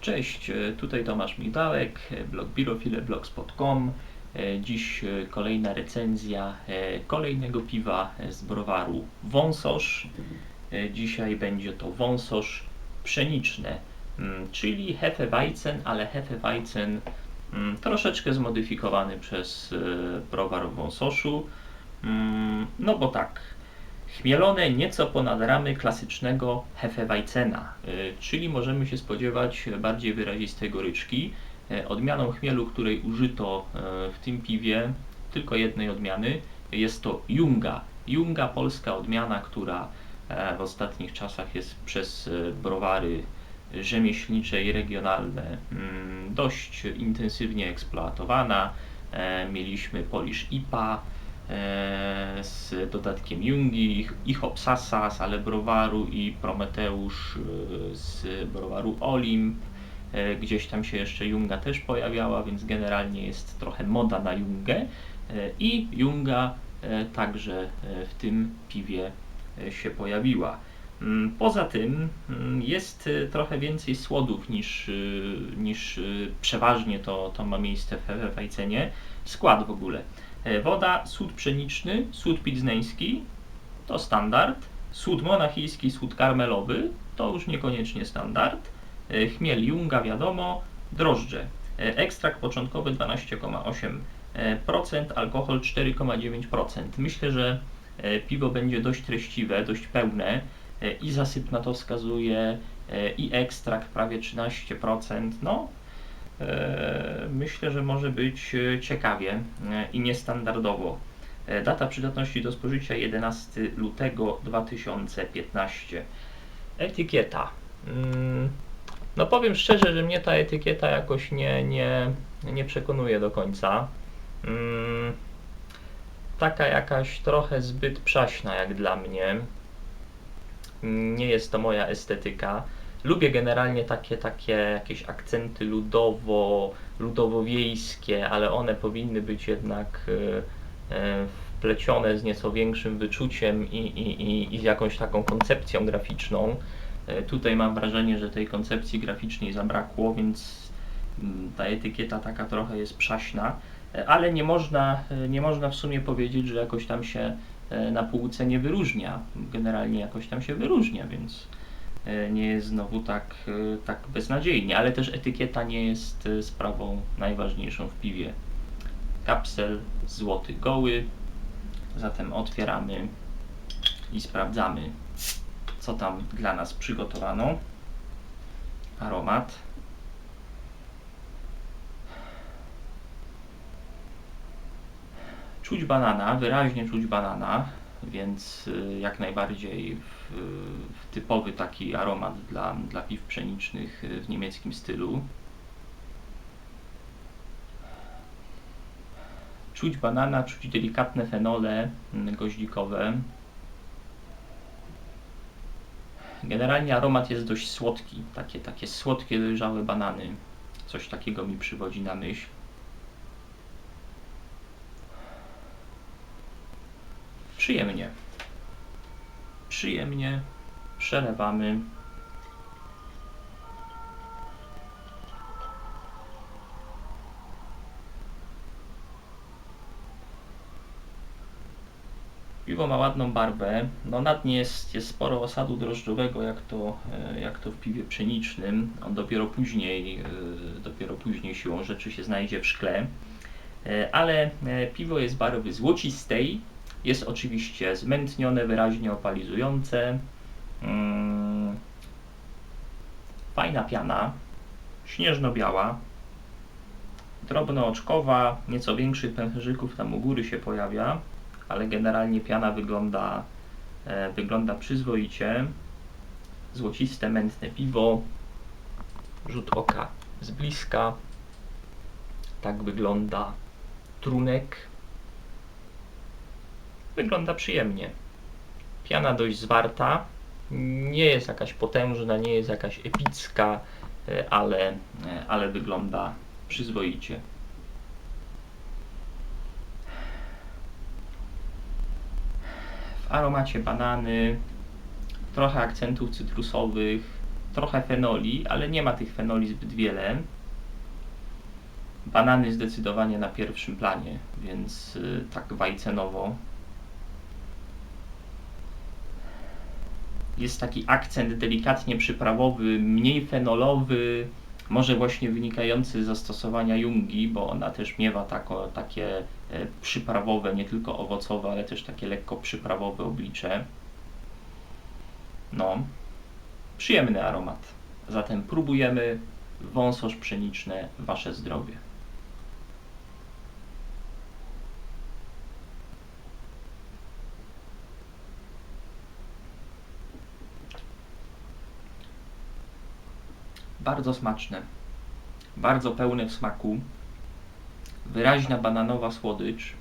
Cześć, e, tutaj Tomasz Migdałek, e, blog birofile.blogspot.com. E, Dziś kolejna recenzja kolejnego piwa z browaru Wąsosz. Dzisiaj będzie to wąsosz pszeniczne, mm, czyli Hefeweizen, ale Hefeweizen mm, troszeczkę zmodyfikowany przez browar w Wąsoszu. Mm, No bo tak, Chmielone nieco ponad ramy klasycznego Hefeweizena, y, czyli możemy się spodziewać bardziej wyrazistej goryczki. Y, Odmianą chmielu, której użyto y, w tym piwie, tylko jednej odmiany, jest to Junga. Junga, polska odmiana, która e, w ostatnich czasach jest przez e, browary rzemieślnicze i regionalne mm, dość intensywnie eksploatowana. E, Mieliśmy Polish IPA, e, z dodatkiem Jungi, i Hopsasa z Ale Browaru i Prometeusz e, z browaru Olimp. E, Gdzieś tam się jeszcze Junga też pojawiała, więc generalnie jest trochę moda na Jungę. E, I Junga e, także e, w tym piwie e, się pojawiła. Mm, Poza tym mm, jest e, trochę więcej słodów niż, e, niż e, przeważnie to, to ma miejsce w Hefeweizenie. Skład w ogóle. E, Woda, sód pszeniczny, sód pidzneński, to standard. Sód monachijski, sód karmelowy, to już niekoniecznie standard. E, Chmiel Junga, wiadomo. Drożdże. E, Ekstrakt początkowy 12,8%, alkohol 4,9%. Myślę, że piwo będzie dość treściwe, dość pełne i zasyp na to wskazuje, i ekstrakt prawie 13%. No, Myślę, że może być e, ciekawie e, i niestandardowo. E, Data przydatności do spożycia 11 lutego 2015. Etykieta. Mm, No powiem szczerze, że mnie ta etykieta jakoś nie, nie, nie przekonuje do końca. Mm, Taka jakaś trochę zbyt przaśna jak dla mnie. Nie jest to moja estetyka. Lubię generalnie takie, takie jakieś akcenty ludowo, ludowo-wiejskie, ale one powinny być jednak e, e, wplecione z nieco większym wyczuciem i, i, i, i z jakąś taką koncepcją graficzną. E, Tutaj mam wrażenie, że tej koncepcji graficznej zabrakło, więc mm, ta etykieta taka trochę jest przaśna, ale nie można, nie można w sumie powiedzieć, że jakoś tam się na półce nie wyróżnia. Generalnie jakoś tam się wyróżnia, więc nie jest znowu tak, e, tak beznadziejnie, ale też etykieta nie jest e, sprawą najważniejszą w piwie. Kapsel złoty goły, zatem otwieramy i sprawdzamy, co tam dla nas przygotowano. Aromat. Czuć banana, wyraźnie czuć banana, więc y, jak najbardziej typowy taki aromat dla, dla piw pszenicznych y, w niemieckim stylu. Czuć banana, czuć delikatne fenole mm, goździkowe. Generalnie aromat jest dość słodki, takie, takie słodkie, dojrzałe banany. Coś takiego mi przywodzi na myśl. Przyjemnie. Przyjemnie. Przelewamy. Piwo ma ładną barwę. No na dnie jest, jest sporo osadu drożdżowego, jak to, e, jak to w piwie pszenicznym. On dopiero później, e, dopiero później siłą rzeczy się znajdzie w szkle. E, Ale piwo jest barwy złocistej. Jest oczywiście zmętnione, wyraźnie opalizujące. Mm. Fajna piana, śnieżno-biała, drobnooczkowa, nieco większych pęcherzyków tam u góry się pojawia, ale generalnie piana wygląda, e, wygląda przyzwoicie. Złociste, mętne piwo, rzut oka z bliska. Tak wygląda trunek. Wygląda przyjemnie. Piana dość zwarta. Nie jest jakaś potężna, nie jest jakaś epicka, e, ale, e, ale wygląda przyzwoicie. W aromacie banany, trochę akcentów cytrusowych, trochę fenoli, ale nie ma tych fenoli zbyt wiele. Banany zdecydowanie na pierwszym planie, więc y, tak wajcenowo. Jest taki akcent delikatnie przyprawowy, mniej fenolowy, może właśnie wynikający z zastosowania jungi, bo ona też miewa tako, takie e, przyprawowe, nie tylko owocowe, ale też takie lekko przyprawowe oblicze. No, przyjemny aromat. Zatem próbujemy wąsosz pszeniczne, Wasze zdrowie. Bardzo smaczne, bardzo pełne w smaku, wyraźna bananowa słodycz.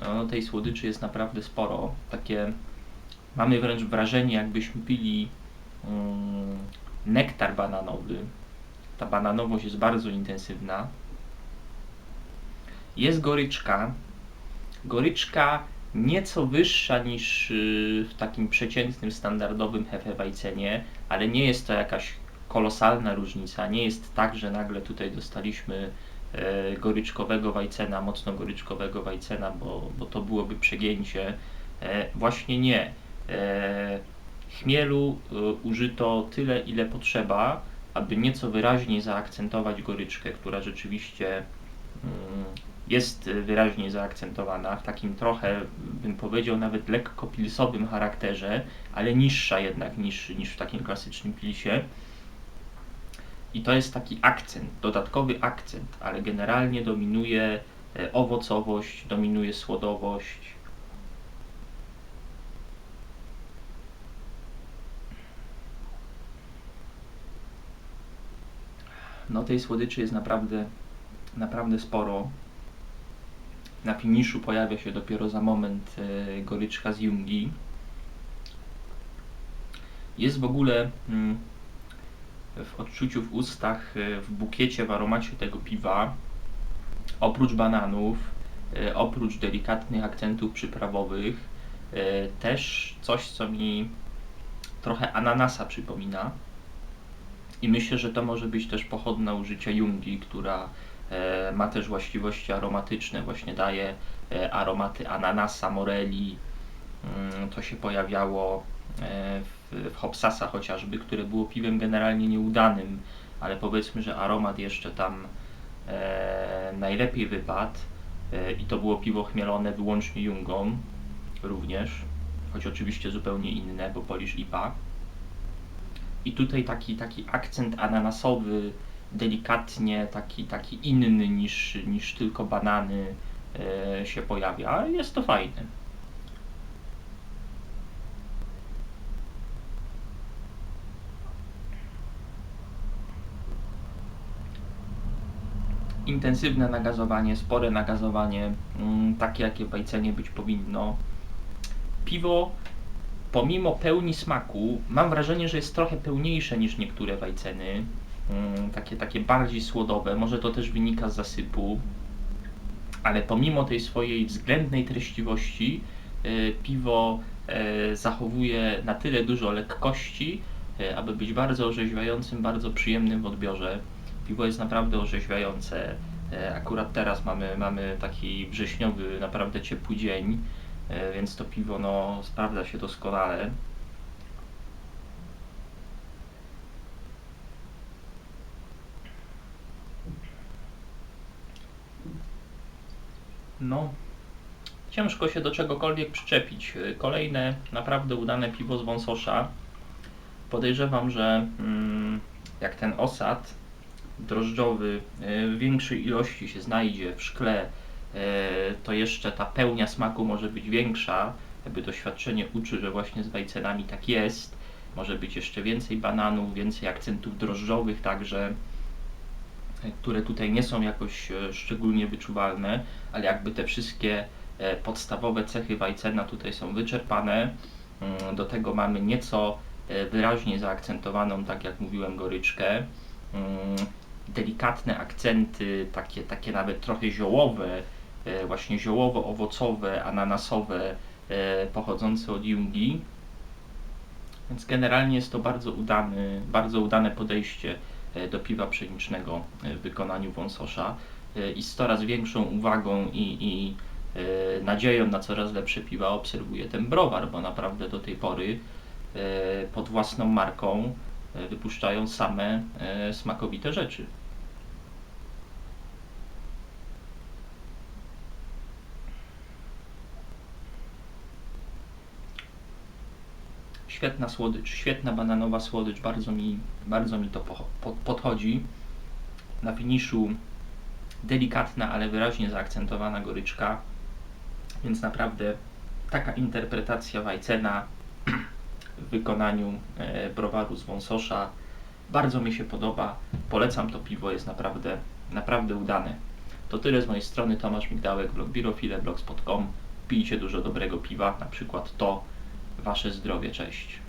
No, tej słodyczy jest naprawdę sporo. Takie mamy wręcz wrażenie, jakbyśmy pili mm, nektar bananowy. Ta bananowość jest bardzo intensywna. Jest goryczka. Goryczka nieco wyższa niż y, w takim przeciętnym, standardowym hefewajcenie, ale nie jest to jakaś kolosalna różnica. Nie jest tak, że nagle tutaj dostaliśmy e, goryczkowego wajcena, mocno goryczkowego wajcena, bo, bo to byłoby przegięcie. E, właśnie nie. E, chmielu użyto tyle, ile potrzeba, aby nieco wyraźniej zaakcentować goryczkę, która rzeczywiście mm, jest wyraźnie zaakcentowana w takim trochę, bym powiedział, nawet lekko pilsowym charakterze, ale niższa jednak niż, niż w takim klasycznym pilsie. I to jest taki akcent, dodatkowy akcent, ale generalnie dominuje e, owocowość, dominuje słodowość. No tej słodyczy jest naprawdę, naprawdę sporo. Na finiszu pojawia się dopiero za moment e, goryczka z Jungi. Jest w ogóle mm, w odczuciu w ustach, e, w bukiecie, w aromacie tego piwa, oprócz bananów, e, oprócz delikatnych akcentów przyprawowych, e, też coś, co mi trochę ananasa przypomina. I myślę, że to może być też pochodna użycia jungi, która ma też właściwości aromatyczne, właśnie daje aromaty ananasa, moreli. Mm, to się pojawiało w w Hopsasa chociażby, które było piwem generalnie nieudanym, ale powiedzmy, że aromat jeszcze tam e, najlepiej wypadł e, i to było piwo chmielone wyłącznie Jungą również, choć oczywiście zupełnie inne, bo Polish IPA. I tutaj taki, taki akcent ananasowy, delikatnie taki, taki inny niż, niż tylko banany e, się pojawia, jest to fajne. Intensywne nagazowanie, spore nagazowanie, mm, takie jakie w bajcenie być powinno. Piwo, pomimo pełni smaku, mam wrażenie, że jest trochę pełniejsze niż niektóre wajceny. Mm, takie, takie bardziej słodowe, może to też wynika z zasypu, ale pomimo tej swojej względnej treściwości, e, piwo e, zachowuje na tyle dużo lekkości, e, aby być bardzo orzeźwiającym, bardzo przyjemnym w odbiorze. Piwo jest naprawdę orzeźwiające. E, akurat teraz mamy, mamy taki wrześniowy, naprawdę ciepły dzień, e, więc to piwo no, sprawdza się doskonale. No, ciężko się do czegokolwiek przyczepić. E, kolejne naprawdę udane piwo z wąsosza. Podejrzewam, że mm, jak ten osad drożdżowy e, w większej ilości się znajdzie w szkle, e, to jeszcze ta pełnia smaku może być większa. Jakby doświadczenie uczy, że właśnie z wajcenami tak jest. Może być jeszcze więcej bananów, więcej akcentów drożdżowych także, e, które tutaj nie są jakoś szczególnie wyczuwalne, ale jakby te wszystkie podstawowe cechy wajcena tutaj są wyczerpane. Mm, do tego mamy nieco wyraźnie zaakcentowaną, tak jak mówiłem, goryczkę. Delikatne akcenty, takie, takie nawet trochę ziołowe, e, właśnie ziołowo-owocowe, ananasowe, e, pochodzące od Jungi. Więc generalnie jest to bardzo, udany, bardzo udane podejście e, do piwa pszenicznego w wykonaniu wąsosza i z coraz większą uwagą i, i nadzieją na coraz lepsze piwa obserwuję ten browar, bo naprawdę do tej pory pod własną marką wypuszczają same smakowite rzeczy. Świetna słodycz, świetna bananowa słodycz, bardzo mi, bardzo mi to po, po, podchodzi. Na finiszu delikatna, ale wyraźnie zaakcentowana goryczka, więc naprawdę taka interpretacja Weissena w wykonaniu e, browaru z wąsosza bardzo mi się podoba. Polecam to piwo, jest naprawdę, naprawdę udane. To tyle z mojej strony. Tomasz Migdałek, blog birofile, blogspot.com. Pijcie dużo dobrego piwa, na przykład to. Wasze zdrowie, cześć.